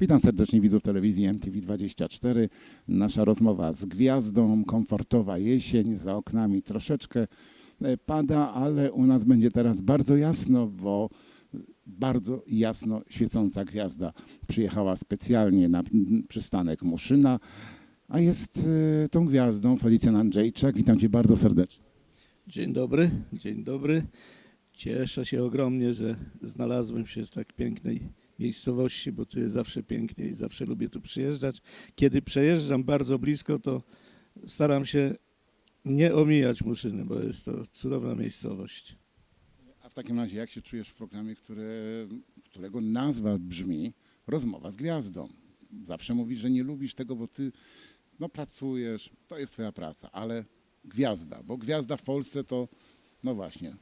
Witam serdecznie widzów telewizji MTV24. Nasza rozmowa z gwiazdą, komfortowa jesień, za oknami troszeczkę e, pada, ale u nas będzie teraz bardzo jasno, bo bardzo jasno świecąca gwiazda przyjechała specjalnie na przystanek Muszyna, a jest e, tą gwiazdą Felicjan Andrzejczak. Witam Cię bardzo serdecznie. Dzień dobry, dzień dobry. Cieszę się ogromnie, że znalazłem się w tak pięknej miejscowości, bo tu jest zawsze pięknie i zawsze lubię tu przyjeżdżać. Kiedy przejeżdżam bardzo blisko, to staram się nie omijać Muszyny, bo jest to cudowna miejscowość. A w takim razie, jak się czujesz w programie, które, którego nazwa brzmi Rozmowa z Gwiazdą? Zawsze mówisz, że nie lubisz tego, bo ty no, pracujesz, to jest twoja praca, ale gwiazda, bo gwiazda w Polsce to, no właśnie,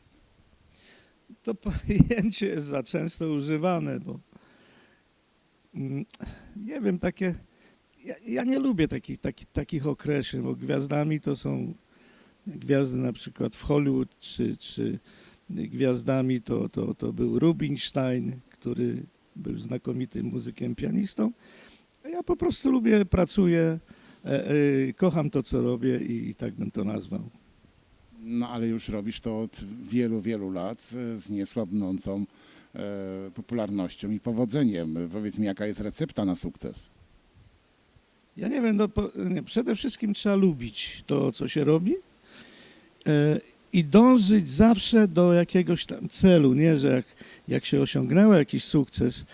To pojęcie jest za często używane, bo nie wiem, takie. Ja, ja nie lubię takich, takich, takich określeń, bo gwiazdami to są gwiazdy na przykład w Hollywood, czy, czy gwiazdami to, to, to był Rubinstein, który był znakomitym muzykiem, pianistą. Ja po prostu lubię, pracuję, e, e, kocham to, co robię i, i tak bym to nazwał. no ale już robisz to od wielu, wielu lat z niesłabnącą popularnością i powodzeniem. Powiedz mi, jaka jest recepta na sukces? Ja nie wiem, no, nie, przede wszystkim trzeba lubić to, co się robi e, i dążyć zawsze do jakiegoś tam celu, nie, że jak, jak się osiągnęło jakiś sukces,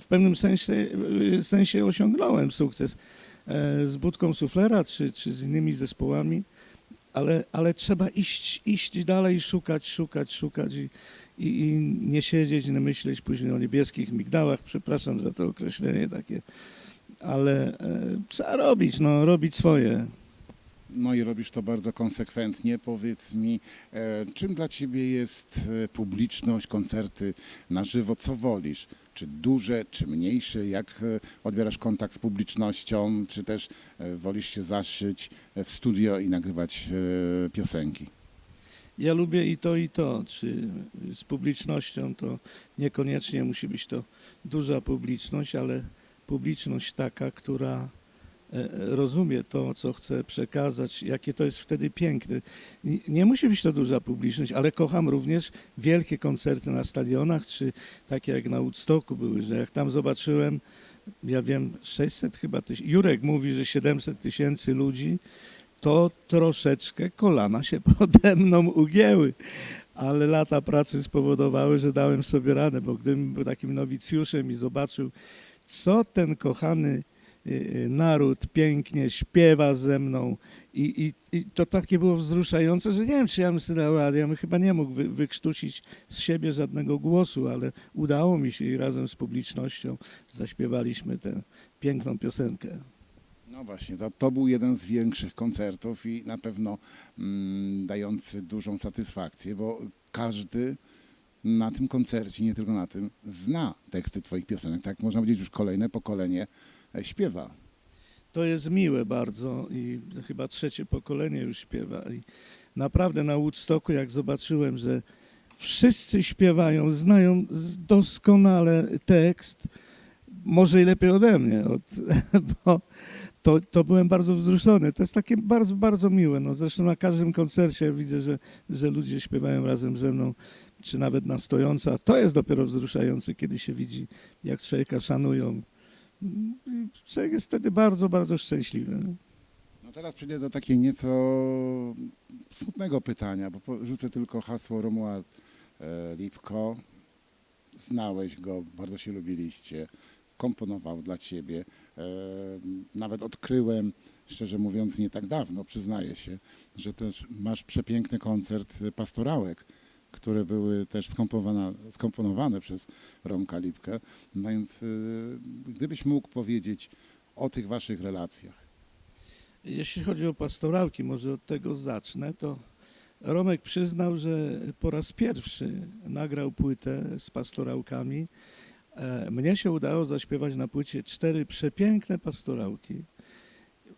w pewnym sensie, e, sensie osiągnąłem sukces e, z Budką Suflera czy, czy z innymi zespołami, ale, ale trzeba iść, iść dalej, szukać, szukać, szukać i, i, i nie siedzieć, nie myśleć później o niebieskich migdałach, przepraszam za to określenie takie, ale e, trzeba robić, no, robić swoje. No i robisz to bardzo konsekwentnie. Powiedz mi, e, czym dla ciebie jest e, publiczność, koncerty na żywo? Co wolisz? Czy duże, czy mniejsze? Jak e, odbierasz kontakt z publicznością? Czy też wolisz się zaszyć w studio i nagrywać piosenki? Ja lubię i to, i to. Czy z publicznością to niekoniecznie musi być to duża publiczność, ale publiczność taka, która rozumie to, co chce przekazać, jakie to jest wtedy piękne. Nie, musi być to duża publiczność, ale kocham również wielkie koncerty na stadionach, czy takie jak na Woodstocku były, że jak tam zobaczyłem, ja wiem, 600 chyba tysięcy, Jurek mówi, że 700 tysięcy ludzi, to troszeczkę kolana się pode mną ugięły. Ale lata pracy spowodowały, że dałem sobie radę, bo gdybym był takim nowicjuszem i zobaczył, co ten kochany naród pięknie śpiewa ze mną i, i, i to takie było wzruszające, że nie wiem, czy ja bym sobie dał radę. Ja bym chyba nie mógł wy, wykrztusić z siebie żadnego głosu, ale udało mi się i razem z publicznością zaśpiewaliśmy tę piękną piosenkę. No właśnie, to, to był jeden z większych koncertów i na pewno mm, dający dużą satysfakcję, bo każdy na tym koncercie, nie tylko na tym, zna teksty Twoich piosenek. Tak można powiedzieć, już kolejne pokolenie śpiewa. To jest miłe bardzo i chyba trzecie pokolenie już śpiewa. I naprawdę na Woodstocku, jak zobaczyłem, że wszyscy śpiewają, znają doskonale tekst, może i lepiej ode mnie, od, bo to, to byłem bardzo wzruszony. To jest takie bardzo, bardzo miłe. No, zresztą na każdym koncercie widzę, że, że ludzie śpiewają razem ze mną, czy nawet na stojąco. A to jest dopiero wzruszające, kiedy się widzi, jak człowieka szanują. Człowiek jest wtedy bardzo, bardzo szczęśliwy. No teraz przejdę do takiej nieco smutnego pytania, bo rzucę tylko hasło Romuald e, Lipko. Znałeś go, bardzo się lubiliście, komponował dla ciebie. E, Nawet odkryłem, szczerze mówiąc, nie tak dawno, przyznaję się, że też masz przepiękny koncert pastorałek, które były też skomponowane, przez Romka Lipkę. No więc e, gdybyś mógł powiedzieć o tych waszych relacjach. Jeśli chodzi o pastorałki, może od tego zacznę, to Romek przyznał, że po raz pierwszy nagrał płytę z pastorałkami. E, Mnie się udało zaśpiewać na płycie cztery przepiękne pastorałki.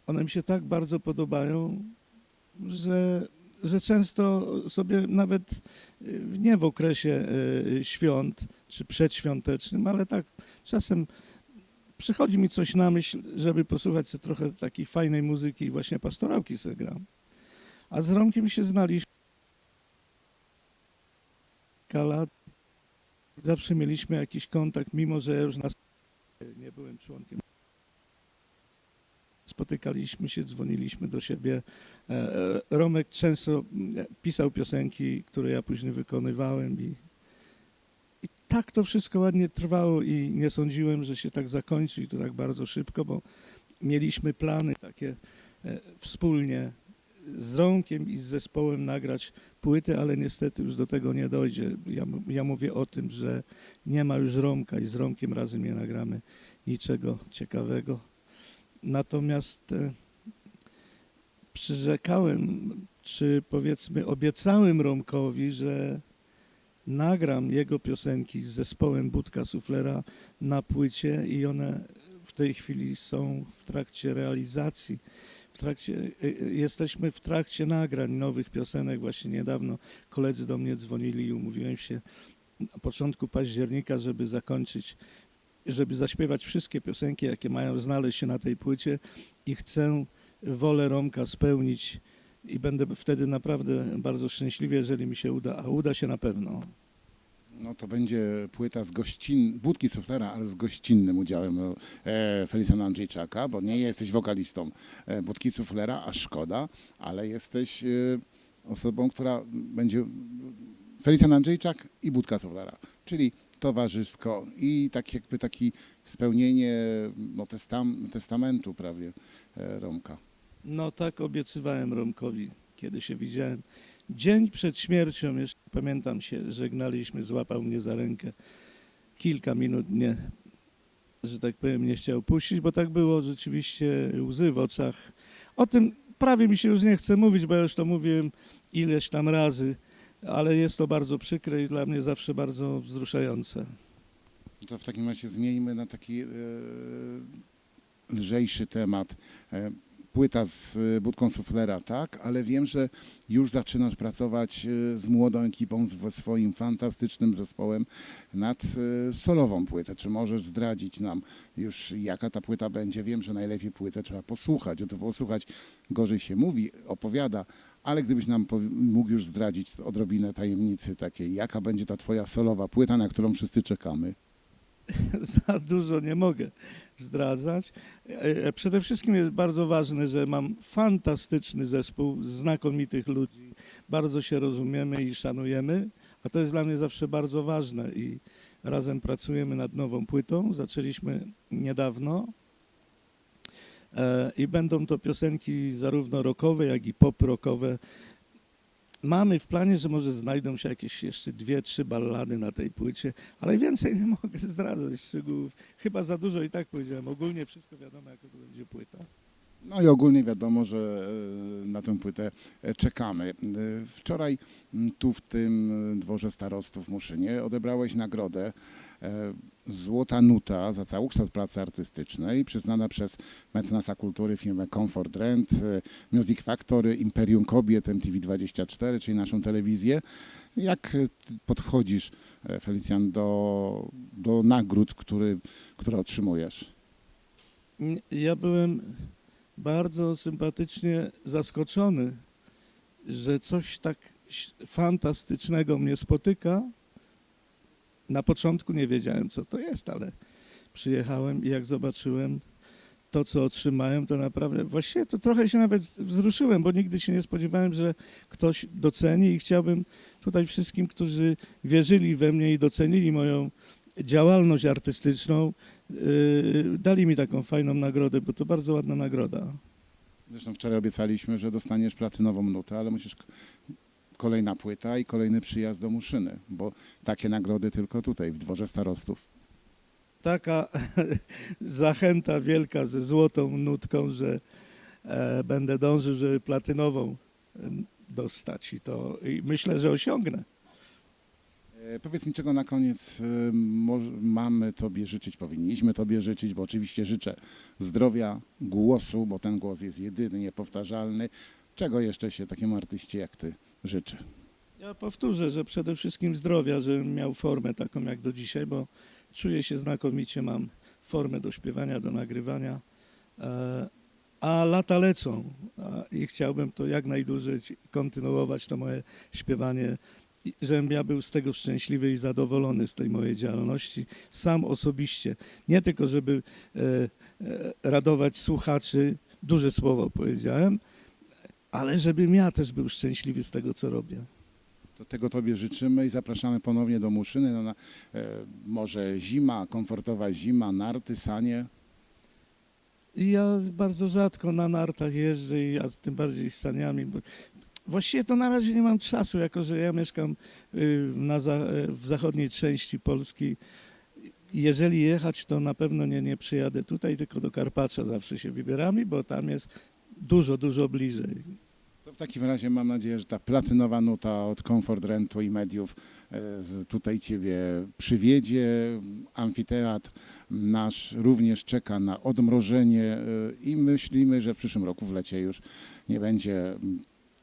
One mi się tak bardzo podobają, że, że często sobie nawet y, nie w okresie y, świąt czy przedświątecznym, ale tak czasem przychodzi mi coś na myśl, żeby posłuchać sobie trochę takiej fajnej muzyki i właśnie pastorałki sobie gram. A z Romkiem się znaliśmy lat. Zawsze mieliśmy jakiś kontakt, mimo że już na nie byłem członkiem. Spotykaliśmy się, dzwoniliśmy do siebie. E, e, Romek często mm, pisał piosenki, które ja później wykonywałem i, i tak to wszystko ładnie trwało i nie sądziłem, że się tak zakończy i to tak bardzo szybko, bo mieliśmy plany takie e, wspólnie z Romkiem i z zespołem nagrać płyty, ale niestety już do tego nie dojdzie. Ja, ja mówię o tym, że nie ma już Romka i z Romkiem razem nie nagramy niczego ciekawego. Natomiast e, przyrzekałem, czy powiedzmy obiecałem Romkowi, że nagram jego piosenki z zespołem Budka Suflera na płycie i one w tej chwili są w trakcie realizacji. W trakcie, e, e, jesteśmy w trakcie nagrań nowych piosenek. Właśnie niedawno koledzy do mnie dzwonili i umówiłem się na początku października, żeby zakończyć, żeby zaśpiewać wszystkie piosenki, jakie mają znaleźć się na tej płycie i chcę wolę Romka spełnić i będę wtedy naprawdę bardzo szczęśliwy, jeżeli mi się uda, a uda się na pewno. No to będzie płyta z gościn, Budki Suflera, ale z gościnnym udziałem e, Felicjana Andrzejczaka, bo nie jesteś wokalistą e, Budki Suflera, a szkoda, ale jesteś e, osobą, która będzie Felicjan Andrzejczak i Budka Suflera, czyli towarzysko i tak jakby taki spełnienie no, testam, testamentu prawie e, Romka. No tak obiecywałem Romkowi, kiedy się widziałem. Dzień przed śmiercią, jeszcze pamiętam się, żegnaliśmy, złapał mnie za rękę. Kilka minut mnie, że tak powiem, nie chciał puścić, bo tak było rzeczywiście łzy w oczach. O tym prawie mi się już nie chce mówić, bo ja już to mówiłem ileś tam razy, ale jest to bardzo przykre i dla mnie zawsze bardzo wzruszające. To w takim razie zmieńmy na taki e, lżejszy temat. Płyta z e, Budką Suflera, tak, ale wiem, że już zaczynasz pracować e, z młodą ekipą, z swoim fantastycznym zespołem nad e, solową płytę. Czy możesz zdradzić nam już, jaka ta płyta będzie? Wiem, że najlepiej płytę trzeba posłuchać, o to posłuchać gorzej się mówi, opowiada, ale gdybyś nam mógł już zdradzić odrobinę tajemnicy takiej, jaka będzie ta twoja solowa płyta, na którą wszyscy czekamy. za dużo nie mogę zdradzać. E, Przede wszystkim jest bardzo ważne, że mam fantastyczny zespół znakomitych ludzi. Bardzo się rozumiemy i szanujemy, a to jest dla mnie zawsze bardzo ważne i razem pracujemy nad nową płytą. Zaczęliśmy niedawno. E, I będą to piosenki zarówno rockowe, jak i pop-rockowe. Mamy w planie, że może znajdą się jakieś jeszcze dwie, trzy ballady na tej płycie, ale więcej nie mogę zdradzać szczegółów. Chyba za dużo i tak powiedziałem. Ogólnie wszystko wiadomo, jaka to będzie płyta. No i ogólnie wiadomo, że e, na tę płytę e, czekamy. E, Wczoraj tu w tym dworze starostów w Muszynie odebrałeś nagrodę Złota Nuta za całokształt pracy artystycznej, przyznana przez mecenasa kultury firmę Comfort Rent, e, Music Factory, Imperium Kobiet, MTV24, czyli naszą telewizję. Jak ty podchodzisz, e, Felicjan, do, do nagród, który, które otrzymujesz? Nie, Ja byłem bardzo sympatycznie zaskoczony, że coś tak fantastycznego mnie spotyka. Na początku nie wiedziałem, co to jest, ale przyjechałem i jak zobaczyłem to, co otrzymałem, to naprawdę właściwie to trochę się nawet wzruszyłem, bo nigdy się nie spodziewałem, że ktoś doceni i chciałbym tutaj wszystkim, którzy wierzyli we mnie i docenili moją działalność artystyczną, Yy, dali mi taką fajną nagrodę, bo to bardzo ładna nagroda. Zresztą wczoraj obiecaliśmy, że dostaniesz platynową nutę, ale musisz kolejna płyta i kolejny przyjazd do Muszyny, bo takie nagrody tylko tutaj, w dworze starostów. Taka zachęta wielka ze złotą nutką, że e, będę dążył, żeby platynową e, dostać i to i myślę, że osiągnę. E, Powiedz mi, czego na koniec mamy Tobie życzyć, powinniśmy Tobie życzyć, bo oczywiście życzę zdrowia, głosu, bo ten głos jest jedyny, niepowtarzalny. Czego jeszcze się takiemu artyście jak Ty Ja powtórzę, że przede wszystkim zdrowia, żebym miał formę taką jak do dzisiaj, bo czuję się znakomicie, mam formę do śpiewania, do nagrywania. E, A lata lecą i chciałbym to jak najdłużej kontynuować, to moje śpiewanie, żebym ja był z tego szczęśliwy i zadowolony z tej mojej działalności, sam osobiście. Nie tylko, żeby e, e, radować słuchaczy, duże słowo powiedziałem, ale żebym ja też był szczęśliwy z tego, co robię. To tego Tobie życzymy i zapraszamy ponownie do Muszyny. No, na, e, może zima, komfortowa zima, narty, sanie. Ja bardzo rzadko na nartach jeżdżę, i a tym bardziej z saniami. Bo właściwie to na razie nie mam czasu, jako że ja mieszkam y, na za, w zachodniej części Polski. Jeżeli jechać, to na pewno nie, nie przyjadę tutaj, tylko do Karpacza zawsze się wybieramy, bo tam jest dużo, dużo bliżej. W takim razie mam nadzieję, że ta platynowa nuta od Comfort Rentu i Mediów e, tutaj Ciebie przywiedzie. Amfiteatr nasz również czeka na odmrożenie e, i myślimy, że w przyszłym roku w lecie już nie będzie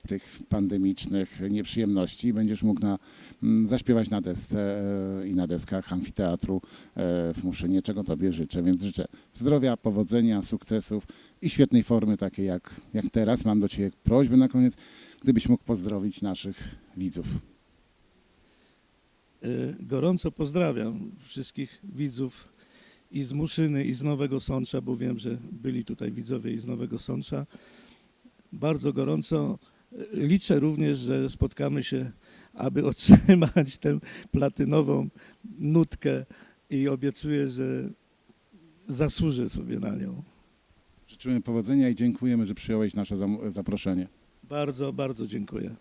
tych pandemicznych nieprzyjemności. Będziesz mógł na, mm, zaśpiewać na desce e, i na deskach amfiteatru e, w Muszynie, czego Tobie życzę. Więc życzę zdrowia, powodzenia, sukcesów i świetnej formy, takiej jak, jak teraz. Mam do Ciebie prośbę na koniec, gdybyś mógł pozdrowić naszych widzów. Y, Gorąco pozdrawiam wszystkich widzów i z Muszyny, i z Nowego Sącza, bo wiem, że byli tutaj widzowie i z Nowego Sącza. Bardzo gorąco liczę również, że spotkamy się, aby otrzymać tę platynową nutkę i obiecuję, że zasłużę sobie na nią. Życzymy powodzenia i dziękujemy, że przyjąłeś nasze zaproszenie. Bardzo, bardzo dziękuję.